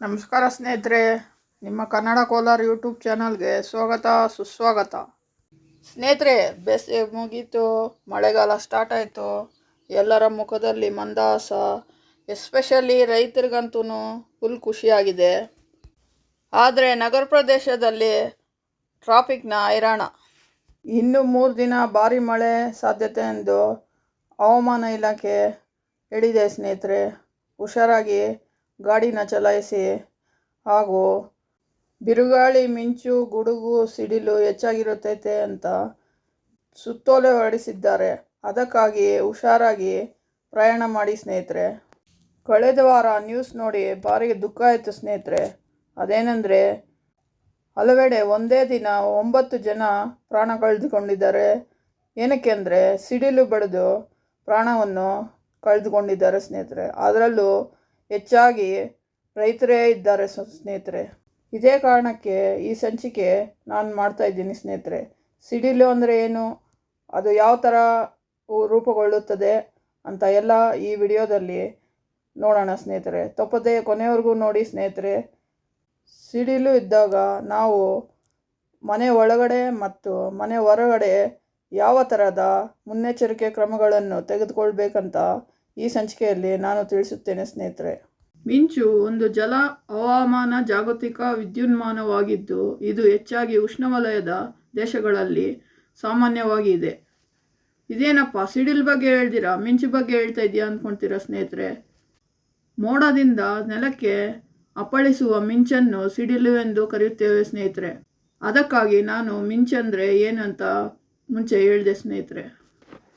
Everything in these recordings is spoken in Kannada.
ನಮಸ್ಕಾರ ಸ್ನೇಹಿತರೆ, ನಿಮ್ಮ ಕನ್ನಡ ಕೋಲಾರ ಯೂಟ್ಯೂಬ್ ಚಾನಲ್ಗೆ ಸ್ವಾಗತ, ಸುಸ್ವಾಗತ. ಸ್ನೇಹಿತರೆ, ಬೇಸಿಗೆ ಮುಗೀತು, ಮಳೆಗಾಲ ಸ್ಟಾರ್ಟ್ ಆಯಿತು. ಎಲ್ಲರ ಮುಖದಲ್ಲಿ ಮಂದಾಸ ಎಸ್ಪೆಷಲಿ ರೈತರಿಗಂತೂ ಫುಲ್ ಖುಷಿಯಾಗಿದೆ. ಆದರೆ ನಗರ ಪ್ರದೇಶದಲ್ಲಿ ಟ್ರಾಫಿಕ್ನ ಹೈರಾಣ. ಇನ್ನು ಮೂರು ದಿನ ಭಾರಿ ಮಳೆ ಸಾಧ್ಯತೆ ಎಂದು ಹವಾಮಾನ ಇಲಾಖೆ ಹೇಳಿದೆ ಸ್ನೇಹಿತರೆ. ಹುಷಾರಾಗಿ ಗಾಡಿನ ಚಲಾಯಿಸಿ ಹಾಗೂ ಬಿರುಗಾಳಿ, ಮಿಂಚು, ಗುಡುಗು, ಸಿಡಿಲು ಹೆಚ್ಚಾಗಿರುತ್ತೈತೆ ಅಂತ ಸುತ್ತೋಲೆ ಹೊರಡಿಸಿದ್ದಾರೆ. ಅದಕ್ಕಾಗಿ ಹುಷಾರಾಗಿ ಪ್ರಯಾಣ ಮಾಡಿ ಸ್ನೇಹಿತರೆ. ಕಳೆದ ವಾರ ನ್ಯೂಸ್ ನೋಡಿ ಭಾರಿ ದುಃಖ ಆಯಿತು ಸ್ನೇಹಿತರೆ. ಅದೇನೆಂದರೆ ಹಲವೆಡೆ ಒಂದೇ ದಿನ ಒಂಬತ್ತು ಜನ ಪ್ರಾಣ ಕಳೆದುಕೊಂಡಿದ್ದಾರೆ. ಏನಕ್ಕೆ ಅಂದರೆ ಸಿಡಿಲು ಬಡಿದು ಪ್ರಾಣವನ್ನು ಕಳೆದುಕೊಂಡಿದ್ದಾರೆ ಸ್ನೇಹಿತರೆ. ಅದರಲ್ಲೂ ಹೆಚ್ಚಾಗಿ ರೈತರೇ ಇದ್ದಾರೆ ಸ್ನೇಹಿತರೆ. ಇದೇ ಕಾರಣಕ್ಕೆ ಈ ಸಂಚಿಕೆ ನಾನು ಮಾಡ್ತಾ ಇದ್ದೀನಿ ಸ್ನೇಹಿತರೆ. ಸಿಡಿಲು ಅಂದರೆ ಏನು? ಅದು ಯಾವ ಥರ ರೂಪುಗೊಳ್ಳುತ್ತದೆ ಅಂತ ಎಲ್ಲ ಈ ವಿಡಿಯೋದಲ್ಲಿ ನೋಡೋಣ ಸ್ನೇಹಿತರೆ. ತಪ್ಪದೆ ಕೊನೆವರೆಗೂ ನೋಡಿ ಸ್ನೇಹಿತರೆ. ಸಿಡಿಲು ಇದ್ದಾಗ ನಾವು ಮನೆ ಒಳಗಡೆ ಮತ್ತು ಮನೆ ಹೊರಗಡೆ ಯಾವ ಥರದ ಮುನ್ನೆಚ್ಚರಿಕೆ ಕ್ರಮಗಳನ್ನು ತೆಗೆದುಕೊಳ್ಬೇಕಂತ ಈ ಸಂಚಿಕೆಯಲ್ಲಿ ನಾನು ತಿಳಿಸುತ್ತೇನೆ, ಸ್ನೇಹಿತರೆ. ಮಿಂಚು ಒಂದು ಜಲ ಹವಾಮಾನ ಜಾಗತಿಕ ವಿದ್ಯುನ್ಮಾನವಾಗಿದ್ದು, ಇದು ಹೆಚ್ಚಾಗಿ ಉಷ್ಣವಲಯದ ದೇಶಗಳಲ್ಲಿ ಸಾಮಾನ್ಯವಾಗಿ ಇದೆ. ಇದೇನಪ್ಪ? ಸಿಡಿಲ್ ಬಗ್ಗೆ ಹೇಳ್ದಿರಾ? ಮಿಂಚು ಬಗ್ಗೆ ಹೇಳ್ತಾ ಇದೆಯಾ ಅಂದ್ಕೊಳ್ತೀರಾ ಸ್ನೇಹಿತರೆ? ಮೋಡದಿಂದ ನೆಲಕ್ಕೆ ಅಪ್ಪಳಿಸುವ ಮಿಂಚನ್ನು ಸಿಡಿಲು ಎಂದು ಕರೆಯುತ್ತೇವೆ, ಸ್ನೇಹಿತರೆ. ಅದಕ್ಕಾಗಿ ನಾನು ಮಿಂಚಂದರೆ ಏನಂತ ಮುಂಚೆ ಹೇಳಿದೆ, ಸ್ನೇಹಿತರೆ.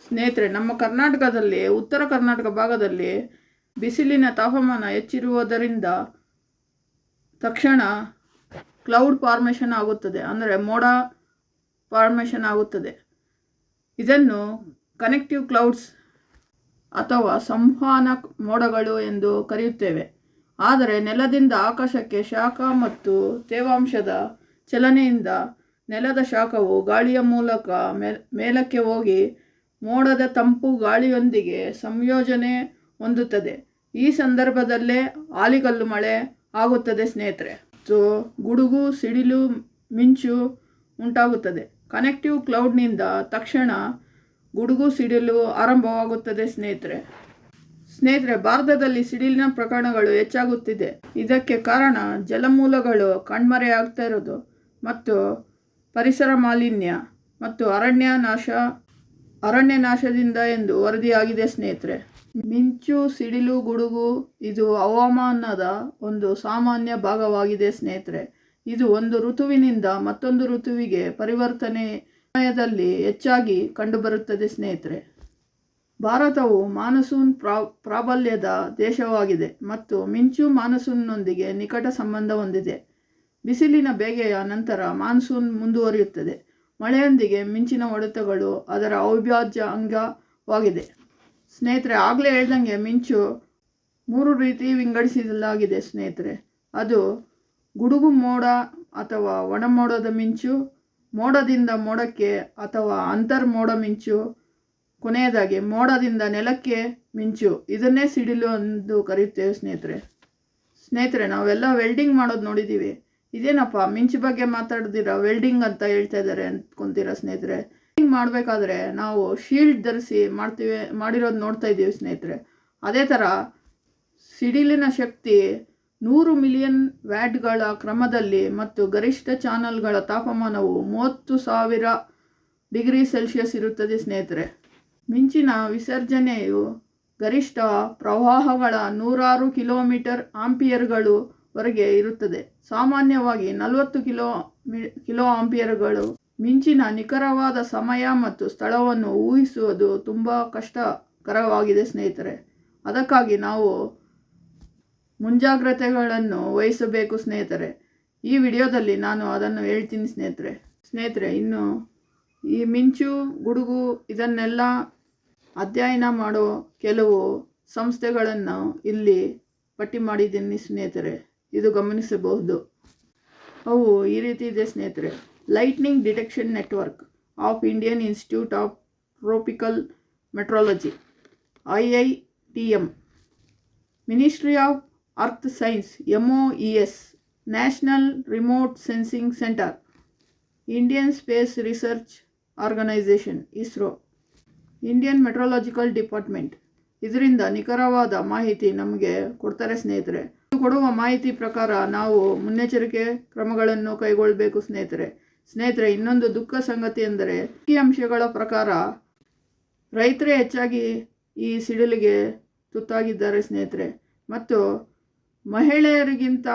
ಸ್ನೇಹಿತರೆ, ನಮ್ಮ ಕರ್ನಾಟಕದಲ್ಲಿ, ಉತ್ತರ ಕರ್ನಾಟಕ ಭಾಗದಲ್ಲಿ ಬಿಸಿಲಿನ ತಾಪಮಾನ ಹೆಚ್ಚಿರುವುದರಿಂದ ತಕ್ಷಣ ಕ್ಲೌಡ್ ಫಾರ್ಮೇಷನ್ ಆಗುತ್ತದೆ. ಅಂದರೆ ಮೋಡ ಫಾರ್ಮೇಷನ್ ಆಗುತ್ತದೆ. ಇದನ್ನು ಕನೆಕ್ಟಿವ್ ಕ್ಲೌಡ್ಸ್ ಅಥವಾ ಸಂವಹನ ಮೋಡಗಳು ಎಂದು ಕರೆಯುತ್ತೇವೆ. ಆದರೆ ನೆಲದಿಂದ ಆಕಾಶಕ್ಕೆ ಶಾಖ ಮತ್ತು ತೇವಾಂಶದ ಚಲನೆಯಿಂದ ನೆಲದ ಶಾಖವು ಗಾಳಿಯ ಮೂಲಕ ಮೇಲಕ್ಕೆ ಹೋಗಿ ಮೋಡದ ತಂಪು ಗಾಳಿಯೊಂದಿಗೆ ಸಂಯೋಜನೆ ಹೊಂದುತ್ತದೆ. ಈ ಸಂದರ್ಭದಲ್ಲೇ ಆಲಿಕಲ್ಲು ಮಳೆ ಆಗುತ್ತದೆ ಸ್ನೇಹಿತರೆ. ಸೊ, ಗುಡುಗು, ಸಿಡಿಲು, ಮಿಂಚು ಉಂಟಾಗುತ್ತದೆ. ಕನೆಕ್ಟಿವ್ ಕ್ಲೌಡ್ನಿಂದ ತಕ್ಷಣ ಗುಡುಗು, ಸಿಡಿಲು ಆರಂಭವಾಗುತ್ತದೆ ಸ್ನೇಹಿತರೆ. ಸ್ನೇಹಿತರೆ, ಭಾರತದಲ್ಲಿ ಸಿಡಿಲಿನ ಪ್ರಕರಣಗಳು ಹೆಚ್ಚಾಗುತ್ತಿದೆ. ಇದಕ್ಕೆ ಕಾರಣ ಜಲಮೂಲಗಳು ಕಣ್ಮರೆಯಾಗ್ತಾ ಇರೋದು ಮತ್ತು ಪರಿಸರ ಮಾಲಿನ್ಯ ಮತ್ತು ಅರಣ್ಯ ನಾಶ ಅರಣ್ಯ ನಾಶದಿಂದ ಎಂದು ವರದಿಯಾಗಿದೆ ಸ್ನೇಹಿತರೆ. ಮಿಂಚು, ಸಿಡಿಲು, ಗುಡುಗು, ಇದು ಹವಾಮಾನದ ಒಂದು ಸಾಮಾನ್ಯ ಭಾಗವಾಗಿದೆ ಸ್ನೇಹಿತರೆ. ಇದು ಒಂದು ಋತುವಿನಿಂದ ಮತ್ತೊಂದು ಋತುವಿಗೆ ಪರಿವರ್ತನೆ ಸಮಯದಲ್ಲಿ ಹೆಚ್ಚಾಗಿ ಕಂಡುಬರುತ್ತದೆ ಸ್ನೇಹಿತರೆ. ಭಾರತವು ಮಾನಸೂನ್ ಪ್ರಾ, ಪ್ರಾಬಲ್ಯದ ದೇಶವಾಗಿದೆ ಮತ್ತು ಮಿಂಚು ಮಾನಸೂನ್ನೊಂದಿಗೆ ನಿಕಟ ಸಂಬಂಧ ಹೊಂದಿದೆ. ಬಿಸಿಲಿನ ಬೇಗೆಯ ನಂತರ ಮಾನ್ಸೂನ್ ಮುಂದುವರಿಯುತ್ತದೆ. ಮಳೆಯೊಂದಿಗೆ ಮಿಂಚಿನ ಹೊಡೆತಗಳು ಅದರ ಅವಿಭಾಜ್ಯ ಅಂಗವಾಗಿದೆ ಸ್ನೇಹಿತರೆ, ಆಗಲೇ ಹೇಳ್ದಂಗೆ ಮಿಂಚು ಮೂರು ರೀತಿ ವಿಂಗಡಿಸಲಾಗಿದೆ ಸ್ನೇಹಿತರೆ. ಅದು ಗುಡುಗು ಮೋಡ ಅಥವಾ ಒಣಮೋಡದ ಮಿಂಚು, ಮೋಡದಿಂದ ಮೋಡಕ್ಕೆ ಅಥವಾ ಅಂತರ್ ಮೋಡ ಮಿಂಚು, ಕೊನೆಯದಾಗಿ ಮೋಡದಿಂದ ನೆಲಕ್ಕೆ ಮಿಂಚು, ಇದನ್ನೇ ಸಿಡಿಲು ಎಂದು ಕರೆಯುತ್ತೇವೆ ಸ್ನೇಹಿತರೆ. ಸ್ನೇಹಿತರೆ, ನಾವೆಲ್ಲ ವೆಲ್ಡಿಂಗ್ ಮಾಡೋದು ನೋಡಿದ್ದೀವಿ. ಇದೇನಪ್ಪ, ಮಿಂಚು ಬಗ್ಗೆ ಮಾತಾಡ್ದಿರಾ? ವೆಲ್ಡಿಂಗ್ ಅಂತ ಹೇಳ್ತಾ ಇದ್ದಾರೆ ಅಂದ್ಕೊಂತೀರಾ ಸ್ನೇಹಿತರೆ? ವೆಲ್ಡಿಂಗ್ ಮಾಡಬೇಕಾದ್ರೆ ನಾವು ಶೀಲ್ಡ್ ಧರಿಸಿ ಮಾಡ್ತೀವಿ, ಮಾಡಿರೋದು ನೋಡ್ತಾ ಇದ್ದೀವಿ ಸ್ನೇಹಿತರೆ. ಅದೇ ಥರ ಸಿಡಿಲಿನ ಶಕ್ತಿ ನೂರು ಮಿಲಿಯನ್ ವ್ಯಾಟ್ಗಳ ಕ್ರಮದಲ್ಲಿ ಮತ್ತು ಗರಿಷ್ಠ ಚಾನಲ್ಗಳ ತಾಪಮಾನವು ಮೂವತ್ತು ಸಾವಿರ ಡಿಗ್ರಿ ಸೆಲ್ಸಿಯಸ್ ಇರುತ್ತದೆ ಸ್ನೇಹಿತರೆ. ಮಿಂಚಿನ ವಿಸರ್ಜನೆಯು ಗರಿಷ್ಠ ಪ್ರವಾಹಗಳ ನೂರಾರು ಕಿಲೋಮೀಟರ್ ಆಂಪಿಯರ್ಗಳು ವರೆಗೆ ಇರುತ್ತದೆ. ಸಾಮಾನ್ಯವಾಗಿ ನಲವತ್ತು ಕಿಲೋ ಕಿಲೋ ಆಂಪಿಯರ್ಗಳು ಮಿಂಚಿನ ನಿಖರವಾದ ಸಮಯ ಮತ್ತು ಸ್ಥಳವನ್ನು ಊಹಿಸುವುದು ತುಂಬ ಕಷ್ಟಕರವಾಗಿದೆ ಸ್ನೇಹಿತರೆ. ಅದಕ್ಕಾಗಿ ನಾವು ಮುಂಜಾಗ್ರತೆಗಳನ್ನು ವಹಿಸಬೇಕು ಸ್ನೇಹಿತರೆ. ಈ ವಿಡಿಯೋದಲ್ಲಿ ನಾನು ಅದನ್ನು ಹೇಳ್ತೀನಿ ಸ್ನೇಹಿತರೆ. ಸ್ನೇಹಿತರೆ, ಇನ್ನು ಈ ಮಿಂಚು, ಗುಡುಗು ಇದನ್ನೆಲ್ಲ ಅಧ್ಯಯನ ಮಾಡೋ ಕೆಲವು ಸಂಸ್ಥೆಗಳನ್ನು ಇಲ್ಲಿ ಪಟ್ಟಿ ಮಾಡಿದ್ದೀನಿ ಸ್ನೇಹಿತರೆ. ಇದು ಗಮನಿಸಬಹುದು. ಅವು ಈ ರೀತಿ ಇದೆ, ಸ್ನೇಹಿತರೆ. Lightning detection network of Indian Institute of Tropical Meteorology I I T M Ministry of Earth Science M O E S National Remote Sensing Centre Indian Space Research Organisation ISRO Indian Meteorological Department ಇದರಿಂದ ನಿಖರವಾದ ಮಾಹಿತಿ ನಮಗೆ ಕೊಡ್ತಾರೆ, ಸ್ನೇಹಿತರೆ. ಕೊಡುವ ಮಾಹಿತಿ ಪ್ರಕಾರ ನಾವು ಮುನ್ನೆಚ್ಚರಿಕೆ ಕ್ರಮಗಳನ್ನು ಕೈಗೊಳ್ಳಬೇಕು, ಸ್ನೇಹಿತರೆ. ಸ್ನೇಹಿತರೆ, ಇನ್ನೊಂದು ದುಃಖ ಸಂಗತಿ ಎಂದರೆ ಅಂಶಗಳ ಪ್ರಕಾರ ರೈತರೇ ಹೆಚ್ಚಾಗಿ ಈ ಸಿಡಿಲಿಗೆ ತುತ್ತಾಗಿದ್ದಾರೆ, ಸ್ನೇಹಿತರೆ. ಮತ್ತು ಮಹಿಳೆಯರಿಗಿಂತ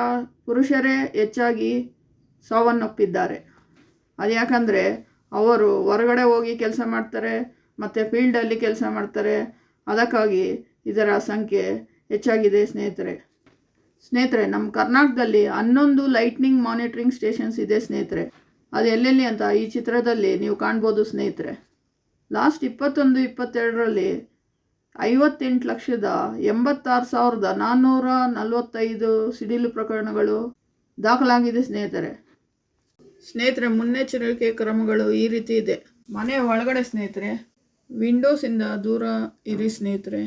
ಪುರುಷರೇ ಹೆಚ್ಚಾಗಿ ಸಾವನ್ನಪ್ಪಿದ್ದಾರೆ. ಅದು ಯಾಕಂದರೆ, ಅವರು ಹೊರಗಡೆ ಹೋಗಿ ಕೆಲಸ ಮಾಡ್ತಾರೆ, ಮತ್ತು ಫೀಲ್ಡಲ್ಲಿ ಕೆಲಸ ಮಾಡ್ತಾರೆ. ಅದಕ್ಕಾಗಿ ಇದರ ಸಂಖ್ಯೆ ಹೆಚ್ಚಾಗಿದೆ, ಸ್ನೇಹಿತರೆ. ಸ್ನೇಹಿತರೆ ನಮ್ಮ ಕರ್ನಾಟಕದಲ್ಲಿ ಹನ್ನೊಂದು ಲೈಟ್ನಿಂಗ್ ಮಾನಿಟ್ರಿಂಗ್ ಸ್ಟೇಷನ್ಸ್ ಇದೆ ಸ್ನೇಹಿತರೆ. ಅದು ಎಲ್ಲೆಲ್ಲಿ ಅಂತ ಈ ಚಿತ್ರದಲ್ಲಿ ನೀವು ಕಾಣ್ಬೋದು ಸ್ನೇಹಿತರೆ. ಲಾಸ್ಟ್ ಇಪ್ಪತ್ತೊಂದು, ಇಪ್ಪತ್ತೆರಡರಲ್ಲಿ ಐವತ್ತೆಂಟು ಲಕ್ಷದ ಎಂಬತ್ತಾರು ಸಾವಿರದ ನಾನ್ನೂರ ನಲವತ್ತೈದು ಸಿಡಿಲು ಪ್ರಕರಣಗಳು ದಾಖಲಾಗಿದೆ ಸ್ನೇಹಿತರೆ. ಸ್ನೇಹಿತರೆ, ಮುನ್ನೆಚ್ಚರಿಕೆ ಕ್ರಮಗಳು ಈ ರೀತಿ ಇದೆ. ಮನೆ ಒಳಗಡೆ ಸ್ನೇಹಿತರೆ ವಿಂಡೋಸಿಂದ ದೂರ ಇರಿ ಸ್ನೇಹಿತರೆ.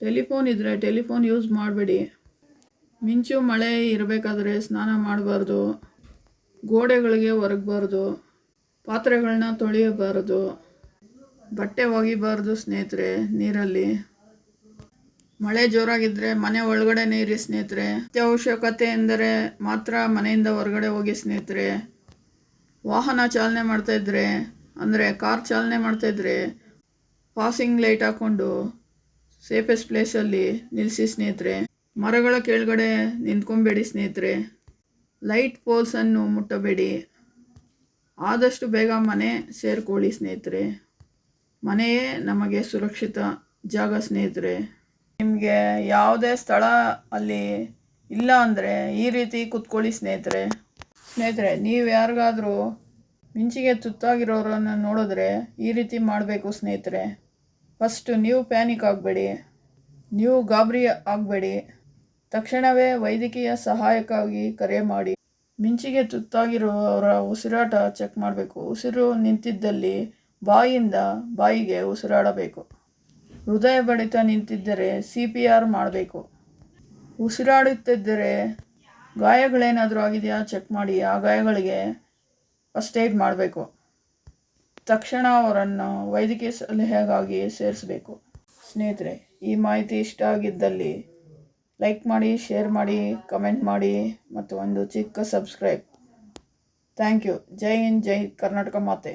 ಟೆಲಿಫೋನ್ ಇದ್ದರೆ ಟೆಲಿಫೋನ್ ಯೂಸ್ ಮಾಡಬೇಡಿ. ಮಿಂಚು ಮಳೆ ಇರಬೇಕಾದ್ರೆ ಸ್ನಾನ ಮಾಡಬಾರ್ದು. ಗೋಡೆಗಳಿಗೆ ಒರಗಬಾರ್ದು. ಪಾತ್ರೆಗಳನ್ನ ತೊಳೆಯಬಾರದು. ಬಟ್ಟೆ ಒಗಿಬಾರ್ದು ಸ್ನೇಹಿತರೆ, ನೀರಲ್ಲಿ. ಮಳೆ ಜೋರಾಗಿದ್ದರೆ ಮನೆ ಒಳಗಡೆ ನೀರಿ ಸ್ನೇಹಿತರೆ. ಅತ್ಯವಶ್ಯಕತೆ ಎಂದರೆ ಮಾತ್ರ ಮನೆಯಿಂದ ಹೊರಗಡೆ ಹೋಗಿ ಸ್ನೇಹಿತರೆ. ವಾಹನ ಚಾಲನೆ ಮಾಡ್ತಾಯಿದ್ರೆ ಅಂದರೆ ಕಾರ್ ಚಾಲನೆ ಮಾಡ್ತಾಯಿದ್ರೆ ಪಾಸಿಂಗ್ ಲೈಟ್ ಹಾಕ್ಕೊಂಡು ಸೇಫೆಸ್ಟ್ ಪ್ಲೇಸಲ್ಲಿ ನಿಲ್ಲಿಸಿ ಸ್ನೇಹಿತರೆ. ಮರಗಳ ಕೆಳಗಡೆ ನಿಂತ್ಕೊಬೇಡಿ ಸ್ನೇಹಿತರೆ. ಲೈಟ್ ಪೋಲ್ಸನ್ನು ಮುಟ್ಟಬೇಡಿ. ಆದಷ್ಟು ಬೇಗ ಮನೆ ಸೇರಿಕೊಳ್ಳಿ ಸ್ನೇಹಿತರೆ. ಮನೆಯೇ ನಮಗೆ ಸುರಕ್ಷಿತ ಜಾಗ ಸ್ನೇಹಿತರೆ. ನಿಮಗೆ ಯಾವುದೇ ಸ್ಥಳ ಅಲ್ಲಿ ಇಲ್ಲ ಅಂದರೆ ಈ ರೀತಿ ಕೂತ್ಕೊಳ್ಳಿ ಸ್ನೇಹಿತರೆ. ಸ್ನೇಹಿತರೆ, ನೀವು ಯಾರಿಗಾದರೂ ಮಿಂಚಿಗೆ ತುತ್ತಾಗಿರೋರನ್ನು ನೋಡಿದ್ರೆ ಈ ರೀತಿ ಮಾಡಬೇಕು ಸ್ನೇಹಿತರೆ. ಫಸ್ಟು ನೀವು ಪ್ಯಾನಿಕ್ ಆಗಬೇಡಿ. ನೀವು ಗಾಬರಿ ಆಗಬೇಡಿ. ತಕ್ಷಣವೇ ವೈದ್ಯಕೀಯ ಸಹಾಯಕ್ಕಾಗಿ ಕರೆ ಮಾಡಿ. ಮಿಂಚಿಗೆ ತುತ್ತಾಗಿರುವವರ ಉಸಿರಾಟ ಚೆಕ್ ಮಾಡಬೇಕು. ಉಸಿರು ನಿಂತಿದ್ದಲ್ಲಿ ಬಾಯಿಂದ ಬಾಯಿಗೆ ಉಸಿರಾಡಬೇಕು. ಹೃದಯ ಬಡಿತ ನಿಂತಿದ್ದರೆ ಸಿ ಪಿ ಆರ್ ಮಾಡಬೇಕು. ಉಸಿರಾಡುತ್ತಿದ್ದರೆ ಗಾಯಗಳೇನಾದರೂ ಆಗಿದೆಯಾ ಚೆಕ್ ಮಾಡಿ. ಆ ಗಾಯಗಳಿಗೆ ಫಸ್ಟ್ ಏಡ್ ಮಾಡಬೇಕು. ತಕ್ಷಣ ಅವರನ್ನು ವೈದ್ಯಕೀಯ ಸಲಹೆಗಾಗಿ ಸೇರಿಸಬೇಕು. ಸ್ನೇಹಿತರೆ, ಈ ಮಾಹಿತಿ ಇಷ್ಟ ಆಗಿದ್ದಲ್ಲಿ ಲೈಕ್ ಮಾಡಿ ಶೇರ್ ಮಾಡಿ ಕಮೆಂಟ್ ಮಾಡಿ ಮತ್ತು ಒಂದು ಚಿಕ್ಕ ಸಬ್ಸ್ಕ್ರೈಬ್ ಥ್ಯಾಂಕ್ ಯು ಜೈ ಹಿಂದ್ ಜೈ ಕರ್ನಾಟಕ ಮಾತೆ